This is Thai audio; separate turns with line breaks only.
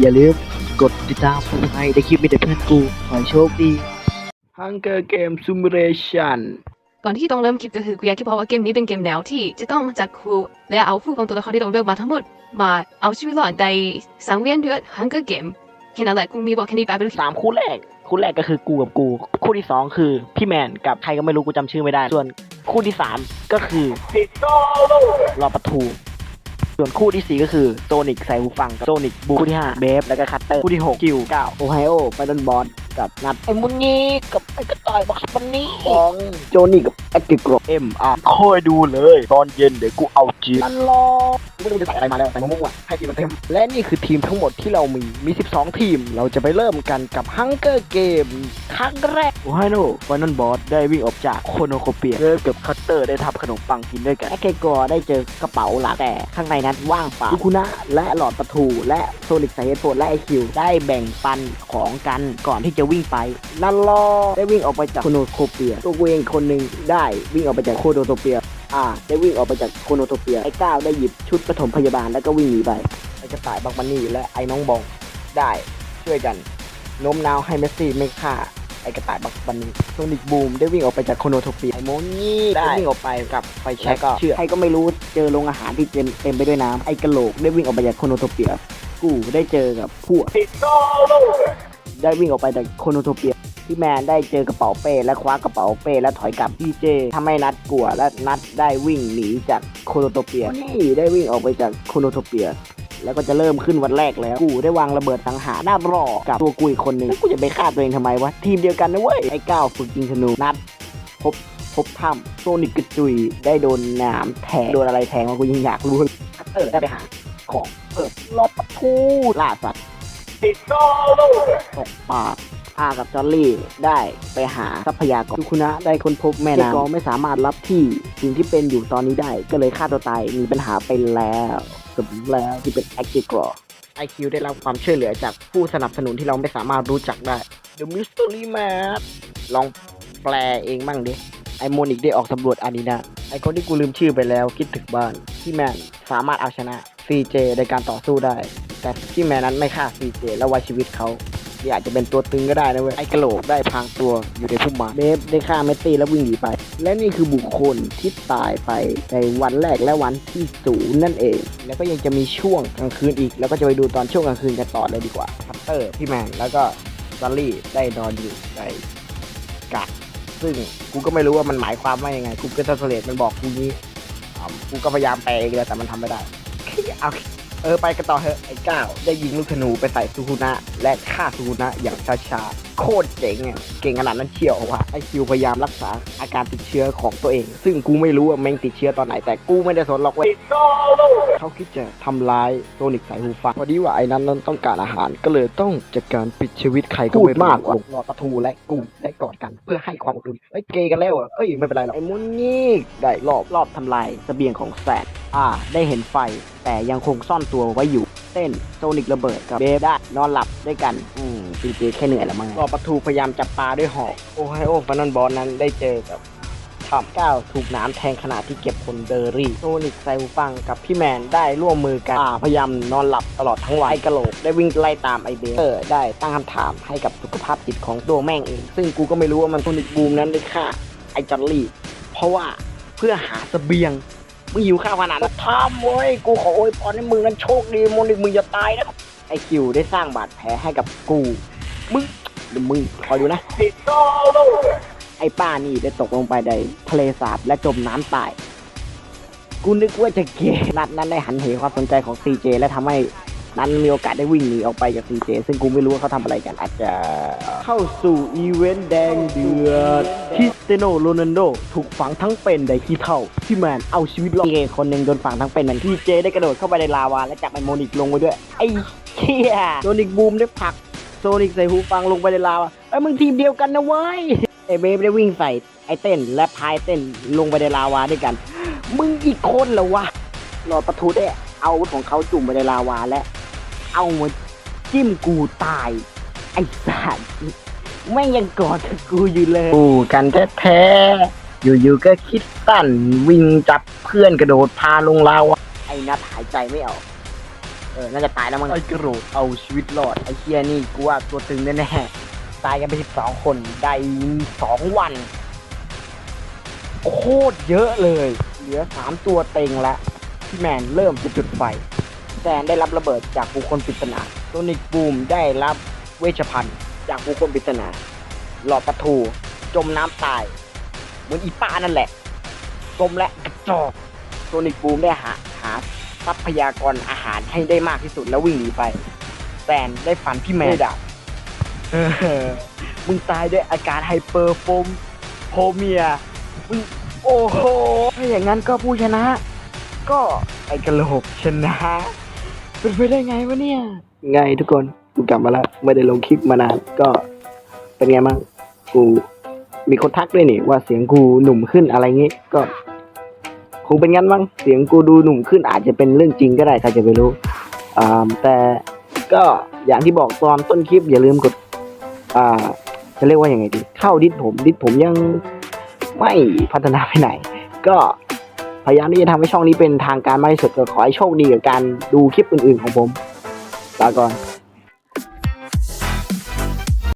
อย่าลืมกดติดตามเพื่อให้ได้คลิปมีแต่เพื่อนกู ขอให้โชคดี Hunger Game Simulation
ก่อนที่ต้องเริ่มคลิปก็คือกูอยากจะบอกว่าเกมนี้เป็นเกมแนวที่จะต้องจัดครูและเอาผู้ของตัวละครที่เราเลือกมาทั้งหมด มาเอาชีวิตรอดในสังเวียนเดือด Hunger Game แค่นั้นแหละกูมีบอกแค่นี้ไปเป็น
สามคู่แรก คู่แรกก็คือกูกับกู คู่ที่สองคือพี่แมนกับใครก็ไม่รู้กูจำชื่อไม่ได้ ส่วนคู่ที่สามก็คือรอประทู ส่วนคู่ที่สี่ก็คือโซนิกใส่หูฟังกับโซนิกบูคู่ที่ห้าเบฟแล้วก็คัตเตอร์คู่ที่หกกิวเก้าโอไฮโอไปดอนบอลกับนัดไอ้มุนงี้กับไอ้กระต่ายบักสปันนี่ของโจนี่กับแอคกิโกรเอ็มอาร์คอยดูเลย ตอนเย็นเดี๋ยวกูเอาจีนรอไม่รู้จะใส่อะไรมาแล้วใส่มะม่วงอะให้ทีมมันเต็ม และนี่คือทีมทั้งหมดที่เรามี มี 12 ทีม เราจะไปเริ่มกันกับฮังเกอร์เกมครั้งแรก โอไฮโนฟอนนบอสได้วิ่งออกจากโคโนโคเปียเริ่มกับคัตเตอร์ได้ทำขนมปังกินด้วยกันแอคเกโกรได้เจอกระเป๋าหลักแต่ข้างในนั้นว่างเปล่าคุคุนะและหลอดประตูและโซนิกไซเฮดโฟนและไอคิวได้แบ่งปันของกันก่อนที่จะวิ่งไปนันลอได้วิ่งออกไปจากโคโนโคเปีย ตัวกูเองคนหนึ่งได้วิ่งออกไปจากโคโนโทเปีย อ่า ได้วิ่งออกไปจากโคโนโทเปีย ไอ้ก้าวได้หยิบชุดปฐมพยาบาลแล้วก็วิ่งหนีไปไอ้กระต่ายบักมันนี่และไอ้น้องบองได้ช่วยกันโน้มน้าวให้เมสซี่ไม่ฆ่าไอ้กระต่ายบักบันนี่โซนิกบูมได้วิ่งออกไปจากโคโนโทเปียไอ้โมนี่ได้วิ่งออกไปกับไฟแช็กก็เชื่อใครก็ไม่รู้เจอโรงอาหารที่เต็มเต็มไปด้วยน้ำไอ้กระโหลกได้วิ่งออกไปจากโคโนโทเปีย กูได้เจอกับพวกได้วิ่งออกไปจากโคโนโทเปีย พี่แมนได้เจอกระเป๋าเป้และคว้ากระเป๋าเป้และถอยกลับพี่เจทำให้นัดกลัวและนัดได้วิ่งหนีจากโคโนโทเปียนี่ได้วิ่งออกไปจากโคโนโทเปียแล้วก็จะเริ่มขึ้นวันแรกแล้ว กูได้วางระเบิดสังหารหน้ารอกับตัวกูอีกคนหนึ่งแล้วกูจะไปฆ่าตัวเองทำไมวะ ทีมเดียวกันนะเว้ย ไอ้ก้าวฝึกยิงธนูนัด พบพบถ้ำโซนิกกระจุยได้โดนน้ำแทง โดนอะไรแทงวะกูยังอยากรู้เลยเออได้ไปหา ของเปิดรอบประตูล่าสัตว์ตกปลา อากับจอลลี่ได้ไปหาทรัพยากรคุณนะได้ค้นพบแม่น้ำก็ไม่สามารถรับที่สิ่งที่เป็นอยู่ตอนนี้ได้ ก็เลยฆ่าตัวตายมีปัญหาไปแล้วสมแล้วที่เป็นแอคทีกรอไอคิวได้รับความช่วยเหลือจากผู้สนับสนุนที่เราไม่สามารถรู้จักได้ The Mystery Map ลองแปลเองบ้างดิ ไอโมนิกได้ออกสำรวจอานีนาไอคนที่กูลืมชื่อไปแล้วคิดถึงบ้านพี่แมนสามารถเอาชนะ CJ ในการต่อสู้ได้ แต่พี่แมนนั้นไม่ฆ่า CJ และไว้ชีวิตเขา ที่อาจจะเป็นตัวตึงก็ได้นะเว้ยไอ้กระโหลกได้พางตัวอยู่ในพุ่มไม้เบฟได้ฆ่าเมสซี่แล้ววิ่งหนีไป และนี่คือบุคคลที่ตายไปในวันแรกและวันที่ศูนย์นั่นเอง แล้วก็ยังจะมีช่วงกลางคืนอีก แล้วก็จะไปดูตอนช่วงกลางคืนกันต่อเลยดีกว่าพัตเตอร์พี่แมนแล้วก็ซัลลี่ได้นอนอยู่ในกะซึ่งกูก็ไม่รู้ว่ามันหมายความว่ายังไงกูเกิลทัสเลตมันบอกกูงี้กูก็พยายามแปลเองแล้วแต่มันทำไม่ได้เอา เออไปกันต่อเถอะไอ้ก้าวได้ยิงลูกธนูไปใส่ซูคุนะ และฆ่าซูคุนะอย่างช้าๆโคตรเจ๋งอะเก่งขนาดนั้นเชียวว่ะไอคิวพยายามรักษาอาการติดเชื้อของตัวเอง ซึ่งกูไม่รู้ว่าแม่งติดเชื้อตอนไหนแต่กูไม่ได้สนหรอกเว้ยเขาคิดจะทำร้ายโซนิกสายหูฟังพอดีว่าไอ้นั้นนั้นต้องการอาหารก็เลยต้องจัดการปิดชีวิตใครก็ไม่รู้มากกว่ารอประทูและกูได้กอดกัน เพื่อให้ความอบอุ่นเอ้ยเกย์กันแล้วเหรอเอ้ยไม่เป็นไรหรอกไอ้มุนนี่ได้รอบรอบทำลายเสบียงของแซด อ่า ได้เห็นไฟ แต่ยังคงซ่อนตัวไว้อยู่ เต้นโซนิกระเบิดกับเบฟได้ นอนหลับด้วยกัน อืมจีเจแค่เหนื่อยละมั้งรอประตูพยายามจับปลาด้วยหอก โอไฮโอฟันนอนบอลนั้นได้เจอกับทอมก้าวถูกน้ำแทงขณะที่เก็บคนเดอรี่โซนิกใส่หูฟังกับพี่แมนได้ร่วมมือกันอ่าพยายามนอนหลับตลอดทั้งวันไอกะโหลกได้วิ่งไล่ตามไอเบฟเออได้ตั้งคำถามให้กับสุขภาพจิตของตัวแม่งเอง ซึ่งกูก็ไม่รู้ว่ามันโซนิกบูมนั้นได้ฆ่าไอจอลลี่เพราะว่าเพื่อหาเสบียง มึงหิวข้าวขนาดนั้นทำเว้ยกูขอโอยพรให้มึงนั้นโชคดีโมนิกมึงอย่าตายนะไอคิวได้สร้างบาดแผลให้กับกูมึงเดี๋ยวมึงคอยดูนะไอป้านี่ได้ตกลงไปในทะเลสาบและจมน้ำตาย กูนึกว่าจะเกย์นัดนั้นได้หันเหความสนใจของ CJ และทำให้ นั้นมีโอกาสได้วิ่งหนีออกไปจาก CJ ซึ่งกูไม่รู้ว่าเขาทำอะไรกันอาจจะเข้าสู่อีเวนต์แดงเดือดคริสเตโนโรนัลโดถูกฝังทั้งเป็นในขี้เท่าที่แมนเอาชีวิตรอดเกย์คนหนึ่งโดนฝังทั้งเป็นเหมือนที่เจได้กระโดดเข้าไปในลาวาและจับไอโมนิกลงไปด้วยไอ้เชี่ยโซนิกบูมได้ผลักโซนิกใส่หูฟังลงไปในลาวาไอ้มึงทีมเดียวกันนะเว้ยไอเบฟได้วิ่งใส่ไอเต้นและพายเต้นลงไปในลาวาด้วยกัน มึงอีกคนเหรอวะรอดประทูได้เอาอาวุธของเขาจุ่มไปในลาวาและ เอามาจิ้มกูตาย ไอ้สัตว์แม่งยังกอดกูอยู่เลย กูกันแท้ๆอยู่ๆก็คิดสั้นวิ่งจับเพื่อนกระโดดพาลงลาวาไอ้นัดหายใจไม่ออกอน่าจะตายแล้วมั้งไอ้กระโหลกเอาชีวิตรอด ไอ้เคียนี่กูว่าตัวตึงแน่ๆ ตายกันไปสิบสองคนได้สองวัน โคตรเยอะเลย เหลือสามตัวเต็งละพี่แมนเริ่มจะจุดไฟ แซนได้รับระเบิดจากบุคคลปริศนาโซนิกบูมได้รับเวชภัณฑ์จากบุคคลปริศนา หลอดประตูจมน้ำตาย เหมือนอีป้านั่นแหละจมและกระจอกโซนิกบูมได้หาหาทรัพยากรอาหารให้ได้มากที่สุดแล้ววิ่งหนีไปแซนได้ฟันพี่แมนดาบมึงตายด้วยอาการไฮเปอร์โฟมโพเมียมึงโอ้โหถ้าอย่างนั้นก็ผู้ชนะ ก็ไอกระโหลกชนะ เป็นไปได้ไงวะเนี่ยไงทุกคนกูกลับมาแล้วไม่ได้ลงคลิปมานานก็เป็นไงบ้างกูมีคนทักด้วยนี่ว่าเสียงกูหนุ่มขึ้นอะไรงี้ก็คงเป็นงั้นมั้งเสียงกูดูหนุ่มขึ้นอาจจะเป็นเรื่องจริงก็ได้ใครจะไปรู้อ่าแต่ก็อย่างที่บอกตอนต้นคลิปอย่าลืมกดอ่าจะเรียกว่าอยังไงดี เข้าดิสผมดิสผมยังไม่พัฒนาไปไหน ก็ พยายามที่จะทำให้ช่องนี้เป็นทางการมากที่สุดก็ขอให้โชคดีกับการดูคลิปอื่นๆของผมลาก่อน